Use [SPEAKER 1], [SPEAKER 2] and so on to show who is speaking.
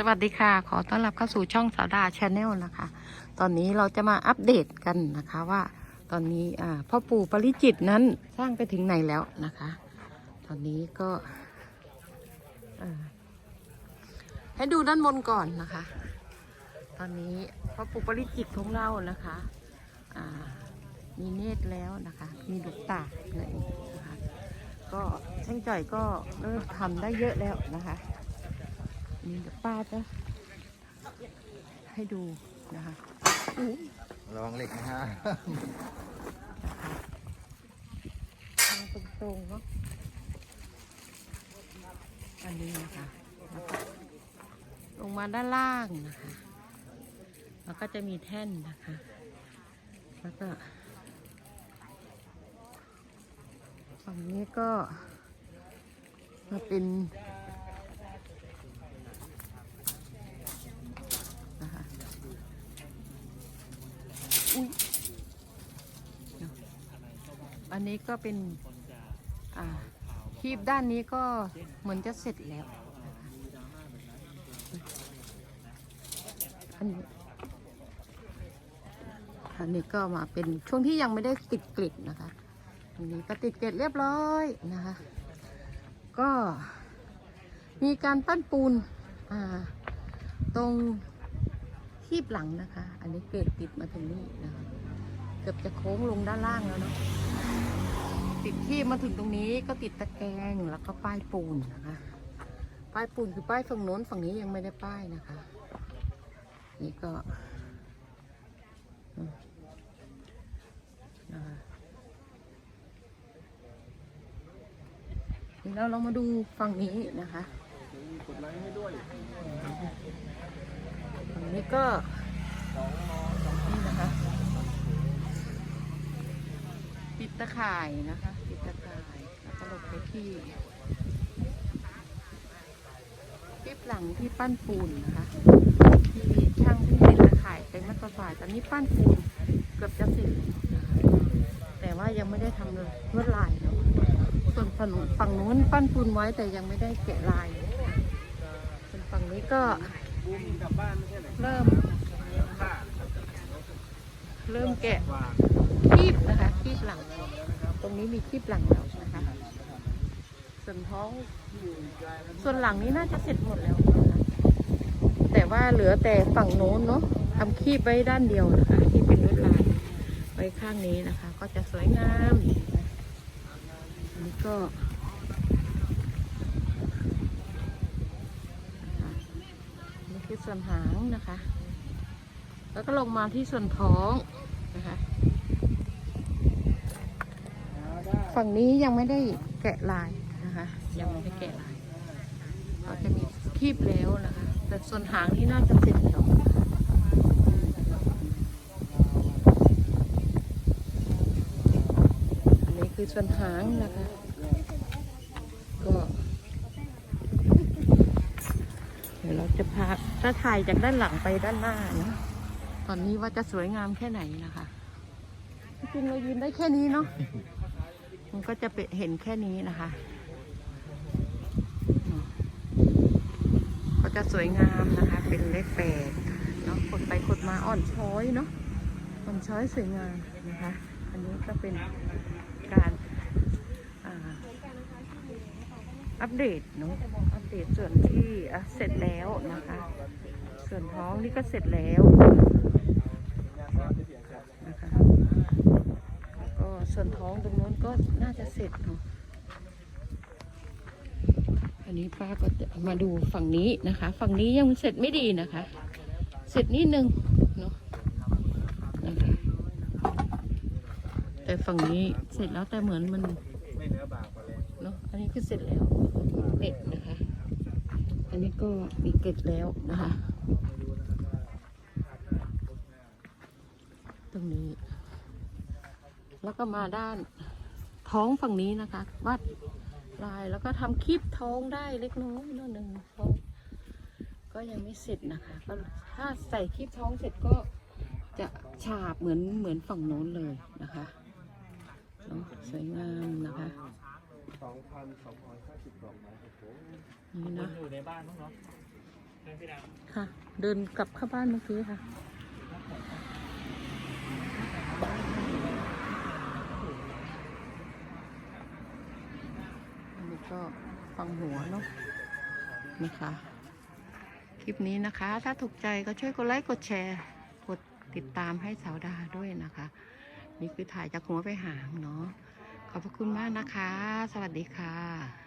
[SPEAKER 1] สวัสดีค่ะ ขอต้อนรับเข้าสู่ช่องสาวดาชาแนลนะคะ ตอนนี้เราจะมาอัปเดตกันนะคะว่า ตอนนี้พ่อปู่ปริจิตรนั้นสร้างไปถึงไหนแล้วนะคะ ตอนนี้ก็ให้ดูด้านบนก่อนนะคะ ตอนนี้พ่อปู่ปริจิตรของเรานะคะมีเนตรแล้วนะคะ มีลูกตาเลยนะคะ ก็ช่างจ่อยก็เริ่มทำได้เยอะแล้วนะคะ นี่เดี๋ยวป้าจะให้ดูนะคะอู้
[SPEAKER 2] ระวังเหล็กนะฮะ
[SPEAKER 1] นะคะทางตรงๆเนาะอันนี้นะคะแล้วก็ลงมาด้านล่างนะคะ แล้วก็จะมีแท่นนะคะ แล้วก็ฝั่งนี้ก็มาเป็น นะคะอุ๊ยเดี๋ยว อันนี้ก็เป็นคีบด้านนี้ก็เหมือนจะเสร็จแล้วอันนี้อันนี้ก็มาเป็นช่วงที่ยังไม่ได้ติดกลิดนะคะ อันนี้ก็ติดเกล็ดเรียบร้อยนะคะ ก็มีการปั้นปูนตรงทีบหลังนะคะ อันนี้เกรดติดมาถึงนี่นะคะ เกือบจะโค้งลงด้านล่างแล้วเนาะ ติดที่มาถึงตรงนี้ก็ติดตะแกรงแล้วก็ป้ายปูนนะคะ ป้ายปูนคือป้ายฝั่งโน้นฝั่งนี้ยังไม่ได้ป้ายนะคะ นี่ก็แล้วเรามาดูฝั่งนี้นะคะฝั่งนี้ก็นี่นะคะ ปิดตะข่ายนะคะ ปิดตะข่ายแล้วก็หลบไปที่คลิปหลังที่ปั้นปูนนะคะ ที่ช่างที่ปิดตะข่ายเป็นมาตรฐานตอนนี้ปั้นปูนเกือบจะเสร็จแต่ว่ายังไม่ได้ทำเลยลวดลายเนาะส่วนฝั่งฝั่งนู้นปั้นปูนไว้แต่ยังไม่ได้แกะลายส่วนฝั่งนี้ก็เริ่ม เริ่มแกะ คีบนะคะคีบหลัง ตรง นี้มีคีบหลังแล้วนะคะ ส่วนท้อง ส่วนหลังนี้น่าจะเสร็จหมดแล้วนะคะแต่ว่าเหลือแต่ฝั่งโน้นเนาะทำคีบไว้ด้านเดียวนะคะ ที่เป็นลวดลายไว้ข้างนี้นะคะ ก็จะสวยงามอันนี้ก็คะนี่คือส่วนหางนะคะ แล้วก็ลงมาที่ส่วนท้องนะคะ ฝั่งนี้ยังไม่ได้แกะลายนะคะ ยังไม่ได้แกะลายก็จะมีคีบแล้วนะคะ แต่ส่วนหางนี่น่าจะเสร็จแล้วอันนี้คือส่วนหางนะคะ ก็เดี๋ยวเราจะพาถ้าถ่ายจากด้านหลังไปด้านหน้านะตอนนี้ว่าจะสวยงามแค่ไหนนะคะจริงเรายืนได้แค่นี้เนาะ มันก็จะเห็นแค่นี้นะคะก็จะสวยงามนะคะ เป็นเลขแปดเนาะกดไปกดมาอ่อนช้อยเนาะอ่อนช้อยสวยงามนะคะ อันนี้ก็เป็นการอัปเดตเนาะอัปเดตส่วนที่อะเสร็จแล้วนะคะ ส่วนท้องนี่ก็เสร็จแล้วนะคะ แล้วก็ ส่วนท้องตรงนู้นก็น่าจะเสร็จเนาะอันนี้ป้าก็จะมาดูฝั่งนี้นะคะ ฝั่งนี้ยังเสร็จไม่ดีนะคะ เสร็จนิดนึงเนาะนะคะแต่ฝั่งนี้เสร็จแล้วแต่เหมือนมันเนาะอันนี้คือเสร็จแล้วเกล็ดนะคะ อันนี้ก็มีเกล็ดแล้วนะคะ ตรงนี้ แล้วก็มาด้านท้องฝั่งนี้นะคะวาดลายแล้วก็ทำคลิปท้องได้เล็กน้อยนิดหนึ่งท้องก็ยังไม่เสร็จนะคะก็ถ้าใส่คลิปท้องเสร็จก็จะฉาบเหมือนเหมือนฝั่งโน้นเลยนะคะเนาะสวยงามนะคะ
[SPEAKER 2] สองพันสองร้อยห้าสิบดอกไม้โอ้โห
[SPEAKER 1] นี่
[SPEAKER 3] นะอยู่ในบ้านเนาะ
[SPEAKER 1] ค่ะ เดินกลับเข้าบ้านเมื่อกี้ค่ะ อันนี้ ก็ฟังหัวเนาะนะคะ คลิปนี้นะคะ ถ้าถูกใจก็ช่วยกดไลค์กดแชร์ กดติดตามให้สาวดาด้วยนะคะ นี่คือถ่ายจากหัวไปหางเนาะขอบพระคุณมากนะคะ สวัสดีค่ะ